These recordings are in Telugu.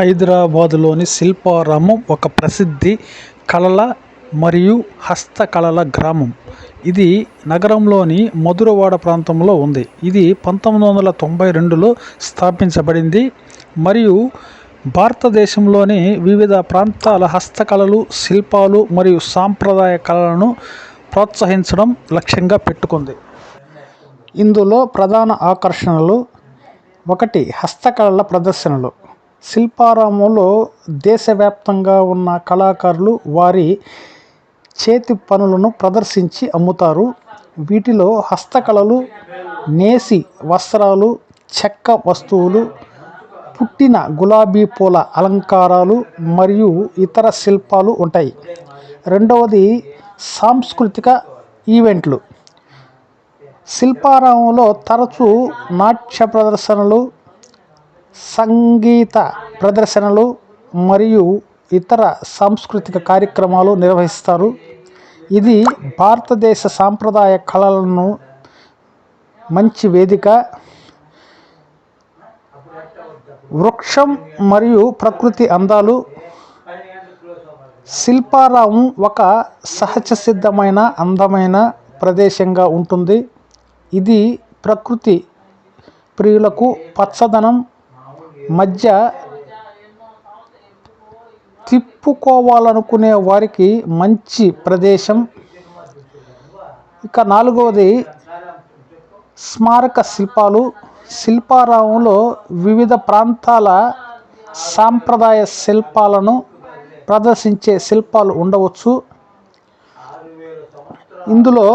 హైదరాబాదులోని శిల్పారామం ఒక ప్రసిద్ధి కళల మరియు హస్తకళల గ్రామం. ఇది నగరంలోని మధురవాడ ప్రాంతంలో ఉంది. ఇది పంతొమ్మిది వందల తొంభై రెండులో స్థాపించబడింది మరియు భారతదేశంలోని వివిధ ప్రాంతాల హస్తకళలు శిల్పాలు మరియు సాంప్రదాయ కళలను ప్రోత్సహించడం లక్ష్యంగా పెట్టుకుంది. ఇందులో ప్రధాన ఆకర్షణలు ఒకటి హస్తకళల ప్రదర్శనలు. శిల్పారామంలో దేశవ్యాప్తంగా ఉన్న కళాకారులు వారి చేతి పనులను ప్రదర్శించి అమ్ముతారు. వీటిలో హస్తకళలు నేసి వస్త్రాలు చెక్క వస్తువులు పుట్టిన గులాబీ పూల అలంకారాలు మరియు ఇతర శిల్పాలు ఉంటాయి. రెండవది సాంస్కృతిక ఈవెంట్లు. శిల్పారామంలో తరచూ నాట్య ప్రదర్శనలు సంగీత ప్రదర్శనలు మరియు ఇతర సాంస్కృతిక కార్యక్రమాలు నిర్వహిస్తారు. ఇది భారతదేశ సాంప్రదాయ కళలను మంచి వేదిక వృక్షం మరియు ప్రకృతి అందాలు శిల్పారామం ఒక సహజ సిద్ధమైన అందమైన ప్రదేశంగా ఉంటుంది. ఇది ప్రకృతి ప్రియులకు పచ్చదనం మధ్య తిప్పుకోవాలనుకునే వారికి మంచి ప్రదేశం. ఇక నాలుగవది స్మారక శిల్పాలు. శిల్పారామంలో వివిధ ప్రాంతాల సాంప్రదాయ శిల్పాలను ప్రదర్శించే శిల్పాలు ఉండవచ్చు. ఇందులో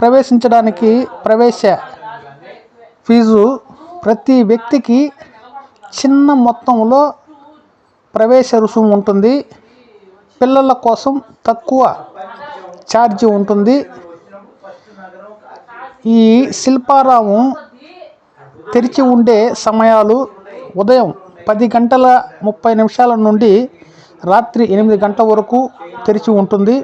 ప్రవేశించడానికి ప్రవేశ ఫీజు ప్రతి వ్యక్తికి చిన్న మొత్తంలో ప్రవేశ రుసుము ఉంటుంది. పిల్లల కోసం తక్కువ ఛార్జీ ఉంటుంది. ఈ శిల్పారామం తెరిచి ఉండే సమయాలు ఉదయం పది గంటల ముప్పై నిమిషాల నుండి రాత్రి ఎనిమిది గంటల వరకు తెరిచి ఉంటుంది.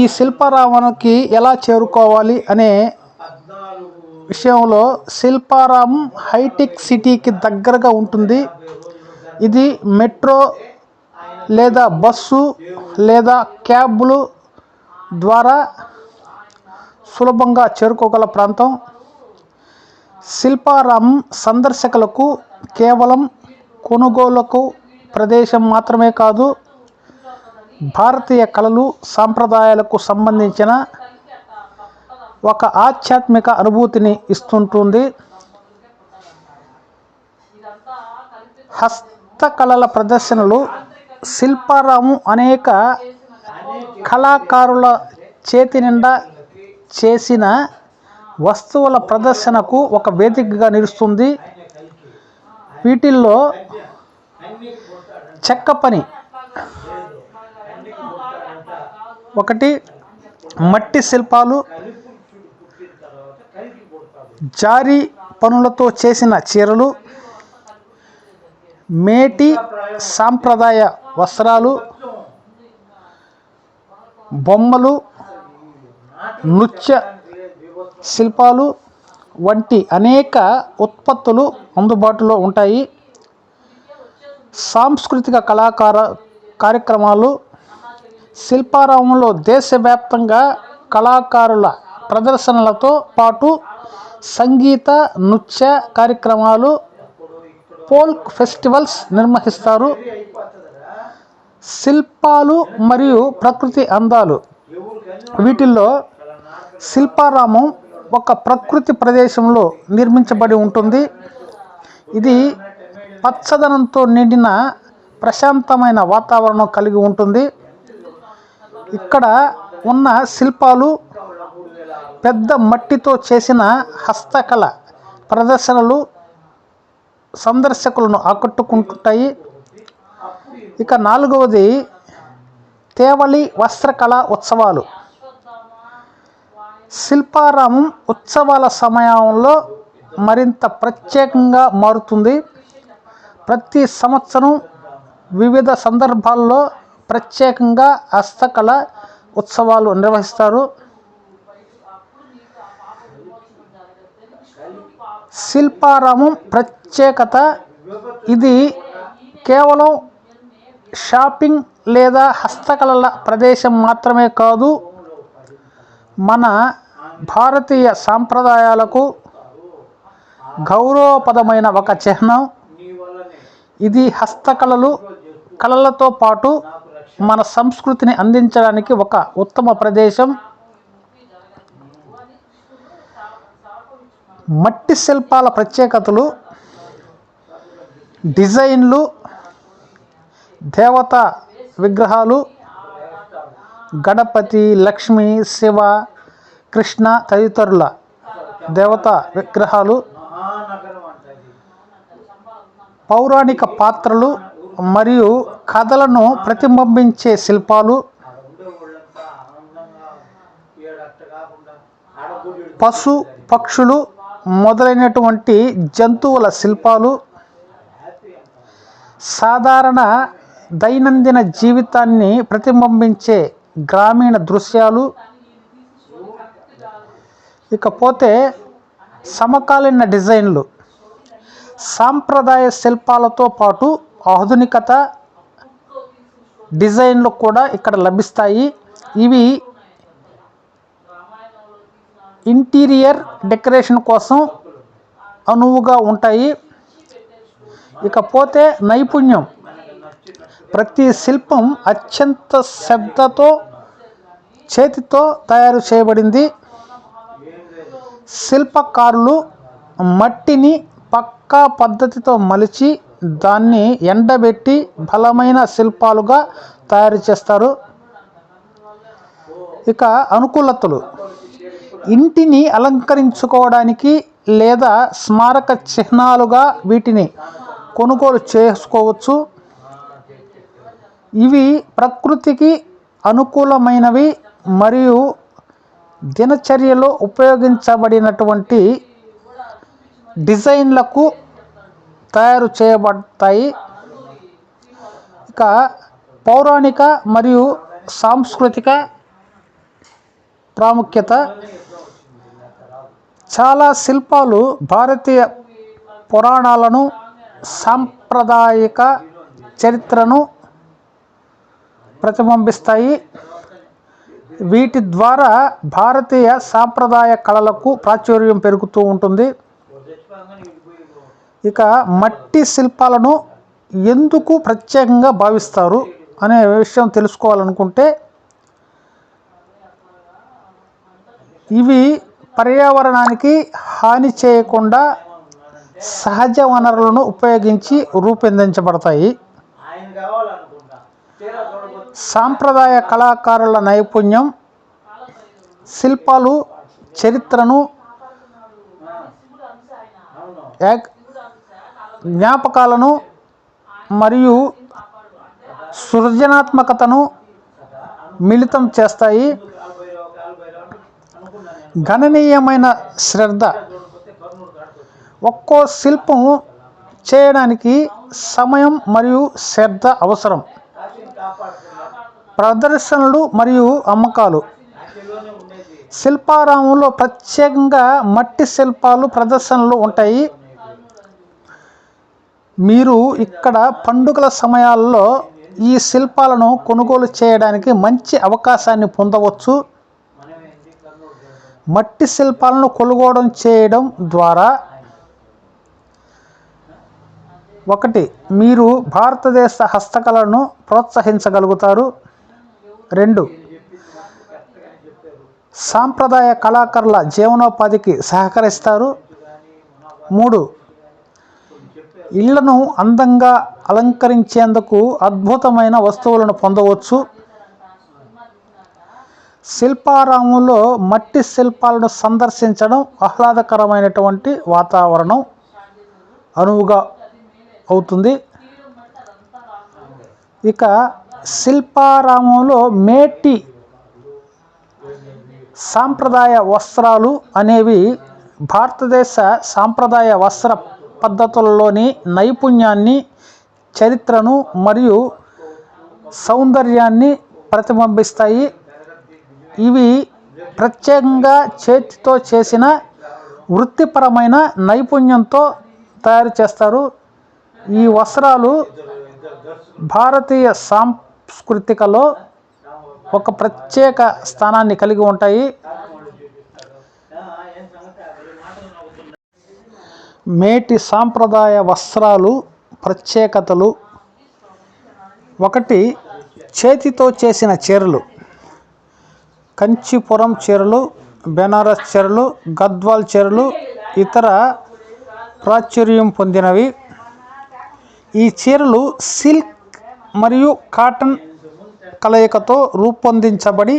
ఈ శిల్పారామానికి ఎలా చేరుకోవాలి అనే విషయంలో శిల్పారామం హైటెక్ సిటీకి దగ్గరగా ఉంటుంది. ఇది మెట్రో లేదా బస్సు లేదా క్యాబ్లు ద్వారా సులభంగా చేరుకోగల ప్రాంతం. శిల్పారామం సందర్శకులకు కేవలం కొనుగోలుకు ప్రదేశం మాత్రమే కాదు భారతీయ కళలు సాంప్రదాయాలకు సంబంధించిన ఒక ఆధ్యాత్మిక అనుభూతిని ఇస్తుంటుంది. హస్తకళల ప్రదర్శనలు శిల్పారాము అనేక కళాకారుల చేతి నిండా చేసిన వస్తువుల ప్రదర్శనకు ఒక వేదికగా నిలుస్తుంది. వీటిల్లో చెక్క పని ఒకటి మట్టి శిల్పాలు జారీ పనులతో చేసిన చీరలు మేటి సాంప్రదాయ వస్త్రాలు బొమ్మలు నృత్య శిల్పాలు వంటి అనేక ఉత్పత్తులు అందుబాటులో ఉంటాయి. సాంస్కృతిక కళాకార కార్యక్రమాలు శిల్పారామంలో దేశవ్యాప్తంగా కళాకారుల ప్రదర్శనలతో పాటు సంగీత నృత్య కార్యక్రమాలు ఫోల్క్ ఫెస్టివల్స్ నిర్వహిస్తారు. శిల్పాలు మరియు ప్రకృతి అందాలు. వీటిల్లో శిల్పారామం ఒక ప్రకృతి ప్రదేశంలో నిర్మించబడి ఉంటుంది. ఇది పచ్చదనంతో నిండిన ప్రశాంతమైన వాతావరణం కలిగి ఉంటుంది. ఇక్కడ ఉన్న శిల్పాలు పెద్ద మట్టితో చేసిన హస్తకళ ప్రదర్శనలు సందర్శకులను ఆకట్టుకుంటుంటాయి ఇక నాలుగవది తేవలి వస్త్రకళ ఉత్సవాలు. శిల్పారామం ఉత్సవాల సమయంలో మరింత ప్రత్యేకంగా మారుతుంది. ప్రతి సంవత్సరం వివిధ సందర్భాల్లో ప్రత్యేకంగా హస్తకళ ఉత్సవాలు నిర్వహిస్తారు. శిల్పారామం ప్రత్యేకత. ఇది కేవలం షాపింగ్ లేదా హస్తకళల ప్రదేశం మాత్రమే కాదు మన భారతీయ సాంప్రదాయాలకు గౌరవపదమైన ఒక చిహ్నం. ఇది హస్తకళలు కళలతో పాటు మన సంస్కృతిని అందించడానికి ఒక ఉత్తమ ప్రదేశం. మట్టి శిల్పాల ప్రత్యేకతలు డిజైన్లు దేవత విగ్రహాలు గణపతి లక్ష్మి శివ కృష్ణ తదితరుల దేవత విగ్రహాలు పౌరాణిక పాత్రలు మరియు కథలను ప్రతిబింబించే శిల్పాలు పశు పక్షులు మొదలైనటువంటి జంతువుల శిల్పాలు సాధారణ దైనందిన జీవితాన్ని ప్రతిబింబించే గ్రామీణ దృశ్యాలు. ఇకపోతే సమకాలీన డిజైన్లు సాంప్రదాయ శిల్పాలతో పాటు ఆధునికత డిజైన్లు కూడా ఇక్కడ లభిస్తాయి. ఇవి ఇంటీరియర్ డెకరేషన్ కోసం అనువుగా ఉంటాయి. ఇకపోతే నైపుణ్యం. ప్రతి శిల్పం అత్యంత శ్రద్ధతో చేతితో తయారు చేయబడింది. శిల్పకారులు మట్టిని పక్కా పద్ధతితో మలిచి దాన్ని ఎండబెట్టి బలమైన శిల్పాలుగా తయారు చేస్తారు. ఇక అనుకూలతలు. ఇంటిని అలంకరించుకోవడానికి లేదా స్మారక చిహ్నాలుగా వీటిని కొనుగోలు చేసుకోవచ్చు. ఇవి ప్రకృతికి అనుకూలమైనవి మరియు దినచర్యలో ఉపయోగించబడినటువంటి డిజైన్లకు తయారు చేయబడతాయి. ఇక పౌరాణిక మరియు సాంస్కృతిక ప్రాముఖ్యత చాలా శిల్పాలు భారతీయ పురాణాలను సాంప్రదాయిక చరిత్రను ప్రతిబింబిస్తాయి. వీటి ద్వారా భారతీయ సాంప్రదాయ కళలకు ప్రాచుర్యం పెరుగుతూ ఉంటుంది. ఇక మట్టి శిల్పాలను ఎందుకు ప్రత్యేకంగా భావిస్తారు అనే విషయం తెలుసుకోవాలనుకుంటే ఇవి పర్యావరణానికి హాని చేయకుండా సహజ వనరులను ఉపయోగించి రూపొందించబడతాయి. సాంప్రదాయ కళాకారుల నైపుణ్యం శిల్పాలు చరిత్రను యాక్- జ్ఞాపకాలను మరియు సృజనాత్మకతను మిళితం చేస్తాయి. గణనీయమైన శ్రద్ధ. ఒక్కో శిల్పం చేయడానికి సమయం మరియు శ్రద్ధ అవసరం. ప్రదర్శనలు మరియు అమ్మకాలు. శిల్పారామంలో ప్రత్యేకంగా మట్టి శిల్పాలు ప్రదర్శనలు ఉంటాయి. మీరు ఇక్కడ పండుగల సమయాల్లో ఈ శిల్పాలను కొనుగోలు చేయడానికి మంచి అవకాశాన్ని పొందవచ్చు. మట్టి శిల్పాలను కొనుగోడం చేయడం ద్వారా ఒకటి మీరు భారతదేశ హస్తకళను ప్రోత్సహించగలుగుతారు. రెండు సాంప్రదాయ కళాకారుల జీవనోపాధికి సహకరిస్తారు. మూడు ఇళ్ళను అందంగా అలంకరించేందుకు అద్భుతమైన వస్తువులను పొందవచ్చు. శిల్పారామంలో మట్టి శిల్పాలను సందర్శించడం ఆహ్లాదకరమైనటువంటి వాతావరణం అనువుగా అవుతుంది. ఇక శిల్పారామంలో మేటి సాంప్రదాయ వస్త్రాలు అనేవి భారతదేశ సాంప్రదాయ వస్త్ర పద్ధతులలోని నైపుణ్యాన్ని చరిత్రను మరియు సౌందర్యాన్ని ప్రతిబింబిస్తాయి. ఇవి ప్రత్యేకంగా చేతితో చేసిన వృత్తిపరమైన నైపుణ్యంతో తయారు చేస్తారు. ఈ వస్త్రాలు భారతీయ సాంస్కృతికలో ఒక ప్రత్యేక స్థానాన్ని కలిగి ఉంటాయి. మేటి సాంప్రదాయ వస్త్రాలు ప్రత్యేకతలు. ఒకటి చేతితో చేసిన చీరలు. కంచిపురం చీరలు బెనారస్ చీరలు గద్వాల్ చీరలు ఇతర ప్రాచుర్యం పొందినవి. ఈ చీరలు సిల్క్ మరియు కాటన్ కలయికతో రూపొందించబడి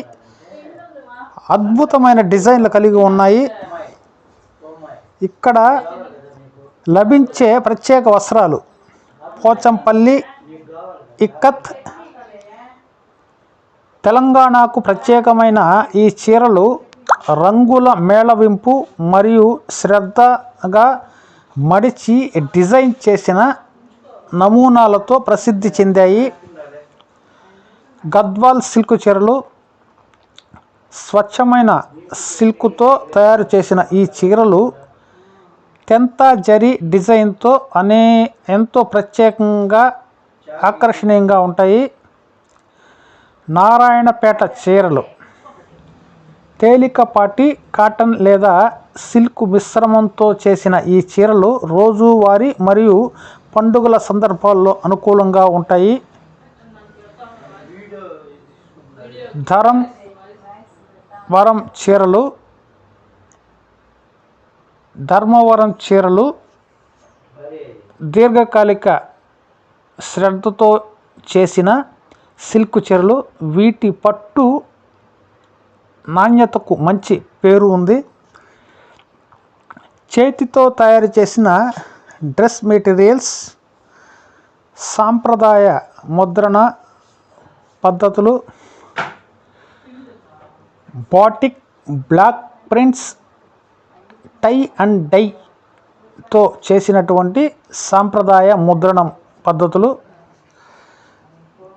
అద్భుతమైన డిజైన్లు కలిగి ఉన్నాయి. ఇక్కడ లభించే ప్రత్యేక వస్త్రాలు పోచంపల్లి ఇక్కత్ తెలంగాణకు ప్రత్యేకమైన ఈ చీరలు రంగుల మేళవింపు మరియు శ్రద్ధగా మడిచి డిజైన్ చేసిన నమూనాలతో ప్రసిద్ధి చెందాయి. గద్వాల్ సిల్క్ చీరలు స్వచ్ఛమైన సిల్క్తో తయారు చేసిన ఈ చీరలు తెంతా జరీ డిజైన్తో అనే ఎంతో ప్రత్యేకంగా ఆకర్షణీయంగా ఉంటాయి. నారాయణపేట చీరలు. తేలికపాటి కాటన్ లేదా సిల్క్ మిశ్రమంతో చేసిన ఈ చీరలు రోజువారీ మరియు పండుగల సందర్భాల్లో అనుకూలంగా ఉంటాయి. ధరం వరం చీరలు ధర్మవరం చీరలు దీర్ఘకాలిక శ్రద్ధతో చేసిన సిల్క్ చీరలు వీటి పట్టు నాణ్యతకు మంచి పేరు ఉంది. చేతితో తయారు చేసిన డ్రెస్ మెటీరియల్స్ సాంప్రదాయ ముద్రణ పద్ధతులు batik block prints tie and డైతో చేసినటువంటి సాంప్రదాయ ముద్రణం పద్ధతులు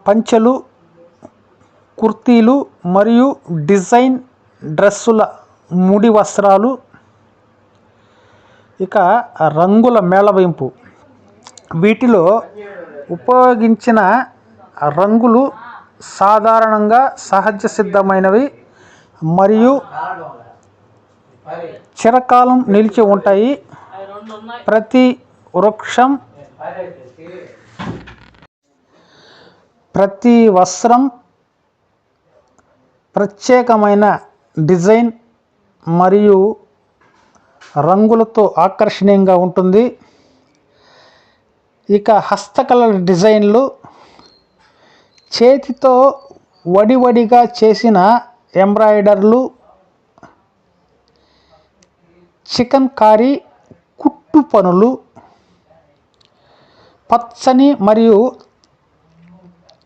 పంచెలు కుర్తీలు మరియు డిజైన్ డ్రెస్సుల ముడి వస్త్రాలు ఇక రంగుల మేళవింపు వీటిలో ఉపయోగించిన రంగులు సాధారణంగా సహజ సిద్ధమైనవి మరియు చిరకాలం నిలిచి ఉంటాయి. ప్రతి వృక్షం ప్రతి వస్త్రం ప్రత్యేకమైన డిజైన్ మరియు రంగులతో ఆకర్షణీయంగా ఉంటుంది. ఇక హస్తకళల డిజైన్లు చేతితో వడివడిగా చేసిన ఎంబ్రాయిడర్లు చికెన్ కారీ కుట్టు పనులు పచ్చని మరియు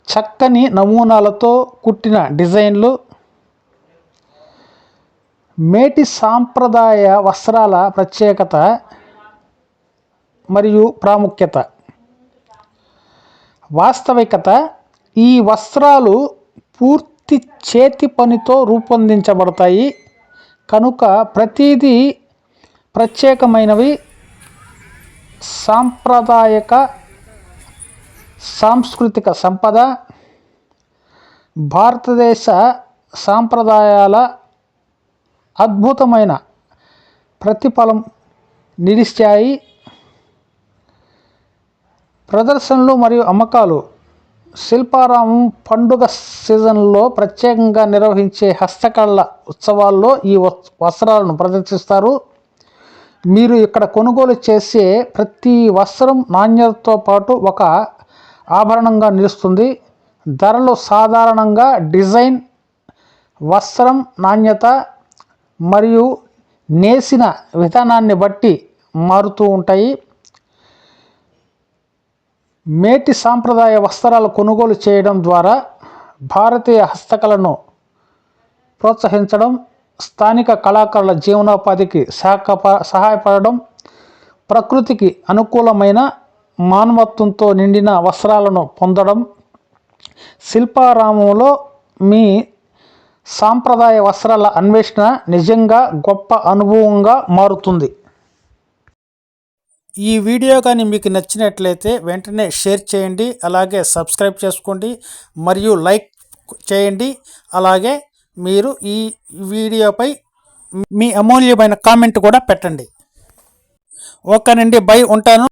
చక్కని నమూనాలతో కుట్టిన డిజైన్లు. మేటి సాంప్రదాయ వస్త్రాల ప్రత్యేకత మరియు ప్రాముఖ్యత. వాస్తవికత ఈ వస్త్రాలు పూర్తి చేతి పనితో రూపొందించబడతాయి. కనుక ప్రతిదీ ప్రత్యేకమైనవి. సాంప్రదాయక సాంస్కృతిక సంపద భారతదేశ సాంప్రదాయాల అద్భుతమైన ప్రతిఫలం నిలిచాయి. ప్రదర్శనలు మరియు అమ్మకాలు. శిల్పారామం పండుగ సీజన్లో ప్రత్యేకంగా నిర్వహించే హస్తకళ ఉత్సవాల్లో ఈ వస్- వస్త్రాలను ప్రదర్శిస్తారు. మీరు ఇక్కడ కొనుగోలు చేసే ప్రతి వస్త్రం నాణ్యతతో పాటు ఒక ఆభరణంగా నిలుస్తుంది. ధరలు సాధారణంగా డిజైన్ వస్త్రం నాణ్యత మరియు నేసిన విధానాన్ని బట్టి మారుతూ ఉంటాయి. మేటి సాంప్రదాయ వస్త్రాలు కొనుగోలు చేయడం ద్వారా భారతీయ హస్తకళను ప్రోత్సహించడం స్థానిక కళాకారుల జీవనోపాధికి సహక సహాయపడడం ప్రకృతికి అనుకూలమైన మానవత్వంతో నిండిన వస్త్రాలను పొందడం శిల్పారామంలో మీ సాంప్రదాయ వస్త్రాల అన్వేషణ నిజంగా గొప్ప అనుభవంగా మారుతుంది. ఈ వీడియో కానీ మీకు నచ్చినట్లయితే వెంటనే షేర్ చేయండి అలాగే సబ్స్క్రైబ్ చేసుకోండి మరియు లైక్ చేయండి. అలాగే మీరు ఈ వీడియోపై మీ అమూల్యమైన కామెంట్ కూడా పెట్టండి. ఓకేనండి బై ఉంటాను.